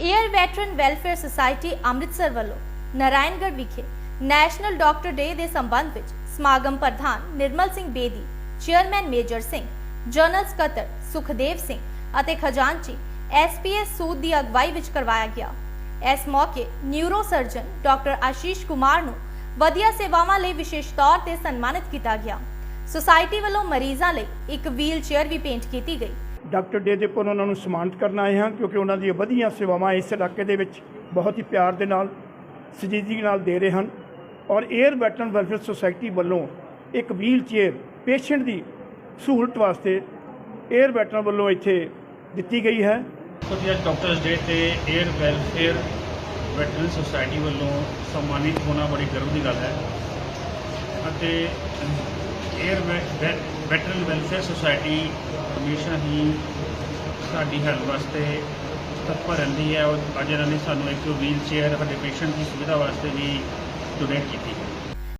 Air veteran welfare society Amritsar ਵੱਲੋਂ ਨਾਰਾਇਣਗੜ੍ਹ ਵਿਖੇ national doctor ਡੇ ਦੇ ਸੰਬੰਧ ਵਿੱਚ ਸਮਾਗਮ ਪ੍ਰਧਾਨ Nirmal Singh Bedi chairman major Singh general ਸਕੱਤਰ ਸੁਖਦੇਵ ਸਿੰਘ ਅਤੇ ਖਜ਼ਾਨਚੀ ਐਸਪੀਐਸ ਸੂਦ ਦੀ ਅਗਵਾਈ ਵਿੱਚ ਕਰਵਾਇਆ ਗਿਆ। ਇਸ ਮੌਕੇ neuro surgeon doctor Ashish Kumar ਨੂੰ ਵਧੀਆ ਸੇਵਾਵਾਂ ਲਈ ਵਿਸ਼ੇਸ਼ ਤੌਰ ਤੇ ਸਨਮਾਨਿਤ ਕੀਤਾ ਗਿਆ। ਸੁਸਾਇਟੀ ਵੱਲੋਂ ਮਰੀਜ਼ਾਂ ਲਈ ਇੱਕ ਵੀਲ ਚੇਅਰ ਵੀ ਭੇਂਟ ਕੀਤੀ ਗਈ। ਡਾਕਟਰ ਡੇ ਦੇ ਉੱਪਰ ਉਹਨਾਂ ਨੂੰ ਸਨਮਾਨਿਤ ਕਰਨ ਆਏ ਹਾਂ, ਕਿਉਂਕਿ ਉਹਨਾਂ ਦੀਆਂ ਵਧੀਆਂ ਸੇਵਾਵਾਂ ਇਸ ਇਲਾਕੇ ਦੇ ਵਿੱਚ ਬਹੁਤ ਹੀ ਪਿਆਰ ਦੇ ਨਾਲ ਸਜੀਜੀ ਨਾਲ ਦੇ ਰਹੇ ਹਨ। ਔਰ 에ਅਰ ਵੈਟਰਨ ਵੈਲਫੇਅਰ ਸੁਸਾਇਟੀ ਵੱਲੋਂ ਇੱਕ ਵੀਲ ਚੇਅਰ ਪੇਸ਼ੈਂਟ ਦੀ ਸਹੂਲਤ ਵਾਸਤੇ 에ਅਰ ਵੈਟਰਨ ਵੱਲੋਂ ਇੱਥੇ ਦਿੱਤੀ ਗਈ ਹੈ। ਕੁਝ ਡਾਕਟਰਸ ਡੇ ਤੇ 에ਅਰ ਵੈਲਫੇਅਰ ਵੈਟਰਨ ਸੁਸਾਇਟੀ ਵੱਲੋਂ ਸਨਮਾਨਿਤ ਹੋਣਾ ਬੜੀ ਗਰਵ ਦੀ ਗੱਲ ਹੈ। ਅਤੇ 에ਅਰ ਵੈਟਰਨ ਵੈਲਫੇਅਰ ਸੁਸਾਇਟੀ ਹਮੇਸ਼ਾ ਹੀ ਸਾਡੀ ਹੈਲਥ ਵਾਸਤੇ ਤਤਪਰ ਰਹਿੰਦੀ ਹੈ ਔਰ ਅੱਜ ਇਹਨਾਂ ਨੇ ਸਾਨੂੰ ਇੱਕ ਵੀਲ ਚੇਅਰ ਸਾਡੇ ਪੇਸ਼ੈਂਟ ਦੀ ਸੁਵਿਧਾ ਵਾਸਤੇ ਵੀ ਡੋਨੇਟ ਕੀਤੀ ਹੈ।